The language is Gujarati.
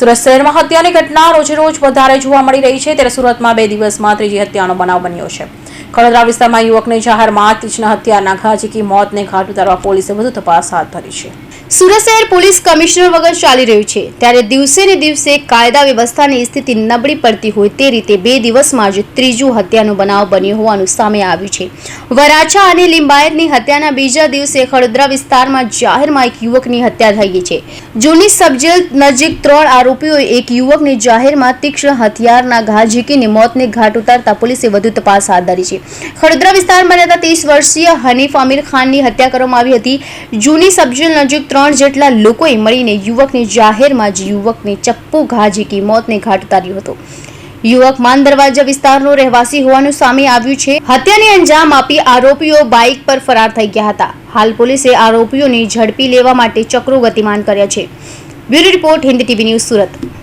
સુરત શહેરમાં હત્યાની ઘટના રોજેરોજ વધારે જોવા મળી રહી છે. ત્યારે સુરતમાં બે દિવસમાં ત્રીજી હત્યાનો બનાવ બન્યો છે. ખડોદરા વિસ્તારમાં યુવકને જાહેરમાં તીક્ષ્ણ હત્યાના ઘા ઝીકી મોતને ઘાટ ઉતારવા પોલીસે વધુ તપાસ હાથ ધરી છે. સુરત શહેર પોલીસ કમિશનર વગર ચાલી રહ્યું છે. ત્યારે દિવસે ને દિવસે કાયદા વ્યવસ્થાની સ્થિતિ નબળી પડતી હોય તે રીતે બે દિવસમાં જ ત્રીજું હત્યાનો બનાવ બન્યો હોવાનું સામે આવ્યું છે. વરાછા અને લિંબાયતની હત્યાના બીજા દિવસે ખડોદરા વિસ્તારમાં જાહેરમાં એક યુવકની હત્યા થઈ છે. જૂની સબજેલ નજીક ત્રણ આરોપીઓએ એક યુવકને જાહેરમાં તીક્ષ્ણ હથિયારના ઘા ઝીકીને મોતને ઘાટ ઉતારતા પોલીસે વધુ તપાસ હાથ ધરી છે. ખડોદરા વિસ્તારમાં રહેતા ત્રીસ વર્ષીય હનીફ અમીર ખાનની હત્યા કરવામાં આવી હતી. જૂની સબજેલ નજીક ત્રણ જેટલા લોકોએ મળીને યુવકને જાહેરમાં જ યુવકને ચપ્પુ ઘા ઝીકી મોતને ઘાટ ઉતાર્યો હતો. યુવક માન દરવાજા વિસ્તારનો રહેવાસી હોવાનું સામે આવ્યું છે. હત્યાને અંજામ આપી આરોપીઓ બાઇક પર ફરાર થઈ ગયા હતા. હાલ પોલીસે આરોપીઓને ઝડપી લેવા માટે ચક્રો ગતિમાન કર્યા છે. Bureau report Hindi TV news Surat.